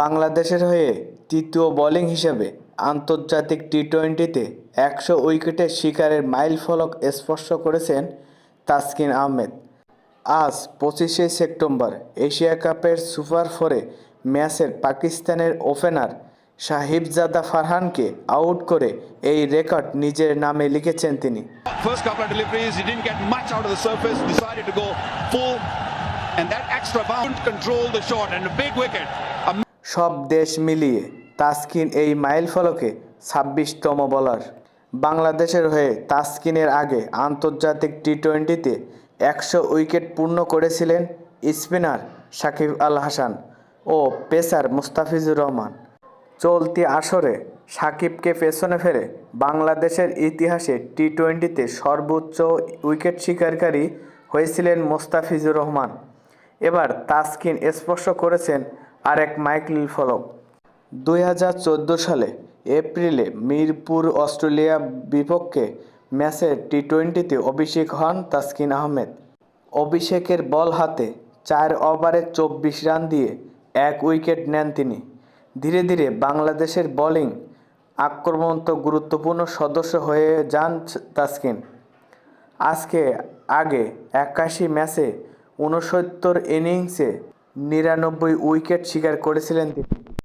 বাংলাদেশের হয়ে তৃতীয় বোলিং হিসেবে আন্তর্জাতিক টি টোয়েন্টিতে একশো উইকেটের শিকারের মাইল ফলক স্পর্শ করেছেন তাসকিন আহমেদ। আজ পঁচিশে সেপ্টেম্বর এশিয়া কাপের সুপার ফোরে ম্যাচের পাকিস্তানের ওপেনার সাহিবজাদা ফারহানকে আউট করে এই রেকর্ড নিজের নামে লিখেছেন তিনি। First couple of deliveries, he didn't get much out of the surface, decided to go full, and that extra bound the shot and a big wicket. সব দেশ মিলিয়ে তাসকিন এই মাইল ফলকে ছাব্বিশতম বলার বাংলাদেশের হয়ে তাসকিনের আগে আন্তর্জাতিক টি টোয়েন্টিতে একশো উইকেট পূর্ণ করেছিলেন স্পিনার সাকিব আল হাসান ও পেসার মুস্তাফিজুর রহমান। চলতি আসরে সাকিবকে পেছনে ফেলে বাংলাদেশের ইতিহাসে টি টোয়েন্টিতে সর্বোচ্চ উইকেট শিকারকারী হয়েছিলেন মোস্তাফিজুর রহমান। এবার তাসকিন স্পর্শ করেছেন আরেক মাইকেল ফলক। দুই হাজার চোদ্দ সালে এপ্রিলে মিরপুর, অস্ট্রেলিয়া বিপক্ষে ম্যাচে টি টোয়েন্টিতে অভিষেক হন তাসকিন আহমেদ। অভিষেকের বল হাতে চার ওভারে চব্বিশ রান দিয়ে এক উইকেট নেন তিনি। ধীরে ধীরে বাংলাদেশের বোলিং আক্রমণত গুরুত্বপূর্ণ সদস্য হয়ে যান তাসকিন। আজকে আগে একাশি ম্যাচে ঊনসত্তর ইনিংসে নিরানব্বই উইকেট শিকার করেছিলেন তিনি।